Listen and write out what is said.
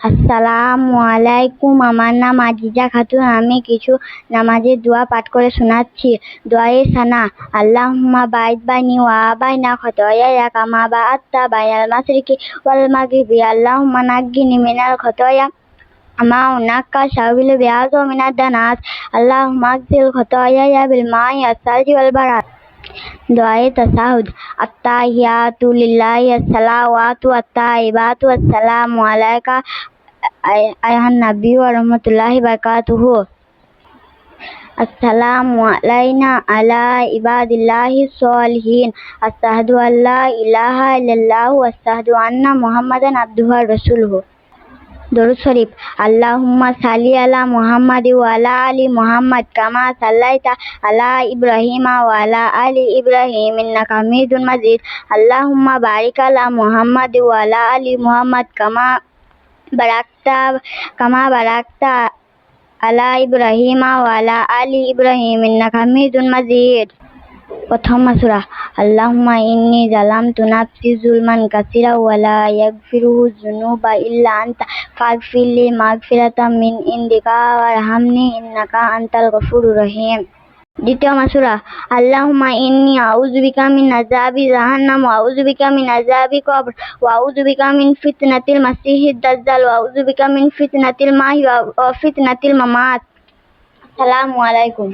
আসসালামু আলাইকুম আমার নাম আজিজা খাতুন। আমি কিছু নামাজের দোয়া পাঠ করে শোনাচ্ছি। দোয়ায়ে সানা, আল্লাহুম্মা বাইদ বাইনি ওয়া বাইনা খতায়ায়া কামা বাআত্তা বাইনাল মাশরিকি ওয়াল মাগরিবি। আল্লাহুম্মা নাজ্জিনি মিনাল খতায়া মা উনাক্কা শাবিল বিয়াজ ওয়া মিনাদ দানাস বিল দোয়ায়ে তাসাহুদ আত্তাহিয়াতু লিল্লাহি আসসালাওয়াতু আত্তাইবাতু আসসালামু আলাইকা আয়হান নাবী ওয়া রাহমাতুল্লাহি ওয়া বারাকাতুহু। علينا على আলা الله الصالحين أشهد أن لا إله إلا الله وأشهد أن محمدا عبده রাসূলুহু। দরুদ শরীফ। আল্লাহুম্মা সাল্লি আলা মুহাম্মাদ ওয়া আলা মুহাম্মাদ কামা সাল্লাইতা আলা ইব্রাহিমা ওয়া আলা ইব্রাহিম ইন্নাকা হামিদুম মাজিদ। আল্লাহুম্মা বারিক আলা মুহাম্মাদ ওয়া আলা মুহাম্মাদ কামা বারাকতা কামা বারাকতা আলা ইব্রাহিমা ওয়া আলা ইব্রাহিম ইন্নাকা মাজিদ। প্রথম সূরা আল্লাহুম্মা ইন্নী জালামতু নাফসি যুলমান কাসীরা ওয়া লা ইয়াগফিরুয যুনুবা ইল্লা আনতা ফাগফিরলি মাগফিরাতাম মিন ইনদিকা ওয়ারহামনি ইন্নাকা আনতাল গফুরুর রহিম। দ্বিতীয় মাসুরা, আল্লাহুম্মা ইন্নী আউযু বিকা মিন আযাবি জাহান্নাম ওয়া আউযু বিকা মিন আযাবি কবর ওয়া আউযু বিকা মিন মাসিহিদ দাজ্জাল ওয়া আউযু বিকা মিন ফিতনাতিল মাহি ওয়া ফিতনাতিল মামাত। আসসালামু আলাইকুম।